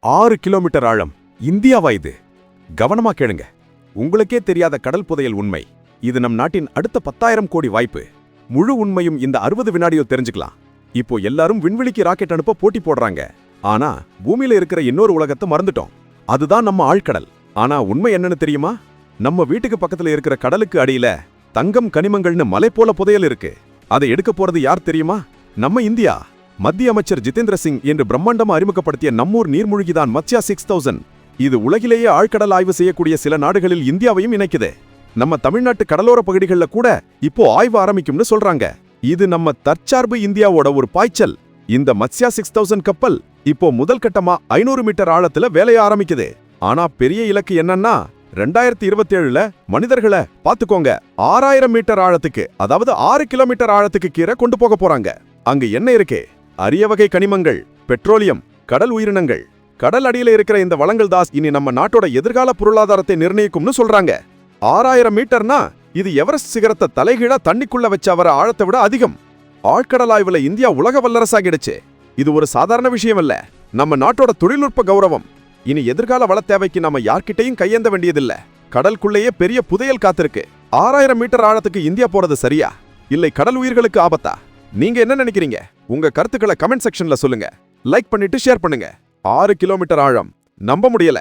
ஆறு கிலோமீட்டர் ஆழம் இந்தியாவா இது? கவனமா கேளுங்க. உங்களுக்கே தெரியாத கடல் புதையல் உண்மை. இது நம் நாட்டின் அடுத்த பத்தாயிரம் கோடி வாய்ப்பு. முழு உண்மையும் இந்த அறுபது வினாடியோ தெரிஞ்சுக்கலாம். இப்போ எல்லாரும் விண்வெளிக்கு ராக்கெட் அனுப்ப போட்டி போடுறாங்க. ஆனா பூமியில இருக்கிற இன்னொரு உலகத்தை மறந்துட்டோம். அதுதான் நம்ம ஆழ்கடல். ஆனா உண்மை என்னன்னு தெரியுமா? நம்ம வீட்டுக்கு பக்கத்துல இருக்கிற கடலுக்கு அடியில தங்கம் கனிமங்கள்னு மலை போல புதையல் இருக்கு. அதை எடுக்க போறது யார் தெரியுமா? நம்ம இந்தியா. மத்திய அமைச்சர் ஜிதேந்திர சிங் என்று பிரம்மாண்டமா அறிமுகப்படுத்திய நம்மூர் நீர்மூழ்கிதான் மத்யா சிக்ஸ் தௌசண்ட். இது உலகிலேயே ஆழ்கடல் ஆய்வு செய்யக்கூடிய சில நாடுகளில் இந்தியாவையும் இணைக்குது. நம்ம தமிழ்நாட்டு கடலோர பகுதிகள்ல கூட இப்போ ஆய்வு ஆரம்பிக்கும்னு சொல்றாங்க. இது நம்ம தற்சார்பு இந்தியாவோட ஒரு பாய்ச்சல். இந்த மத்யா சிக்ஸ் தௌசண்ட் கப்பல் இப்போ முதல் கட்டமா ஐநூறு மீட்டர் ஆழத்துல வேலைய ஆரம்பிக்குது. ஆனா பெரிய இலக்கு என்னன்னா ரெண்டாயிரத்தி இருபத்தி ஏழுல மனிதர்களை பாத்துக்கோங்க ஆறாயிரம் மீட்டர் ஆழத்துக்கு அதாவது ஆறு கிலோமீட்டர் ஆழத்துக்கு கீரை கொண்டு போக போறாங்க. அங்க என்ன இருக்கே? அரிய வகை கனிமங்கள் பெட்ரோலியம் கடல் உயிரினங்கள். கடல் அடியில இருக்கிற இந்த வளங்கள் தாஸ் இனி நம்ம நாட்டோட எதிர்கால பொருளாதாரத்தை நிர்ணயிக்கும்னு சொல்றாங்க. ஆறாயிரம் மீட்டர்னா இது எவரெஸ்ட் சிகரத்தை தலைகீழா தண்ணிக்குள்ள வச்ச வர ஆழத்தை விட அதிகம். ஆழ்கடல் ஆய்வுல இந்தியா உலக வல்லரசாகிடுச்சு. இது ஒரு சாதாரண விஷயம் இல்ல நம்ம நாட்டோட தொழில்நுட்ப கௌரவம். இனி எதிர்கால வள தேவைக்கு நம்ம யார்கிட்டயும் கையேந்த வேண்டியதில்ல. கடலுக்குள்ளேயே பெரிய புதையல் காத்திருக்கு. ஆறாயிரம் மீட்டர் ஆழத்துக்கு இந்தியா போறது சரியா? இல்லை கடல் உயிர்களுக்கு ஆபத்தா? நீங்க என்ன நினைக்கிறீங்க? உங்க கருத்துக்களை கமெண்ட் செக்ஷன்ல சொல்லுங்க. லைக் பண்ணிட்டு ஷேர் பண்ணுங்க. ஆறு கிலோமீட்டர் ஆழம். நம்ப முடியல.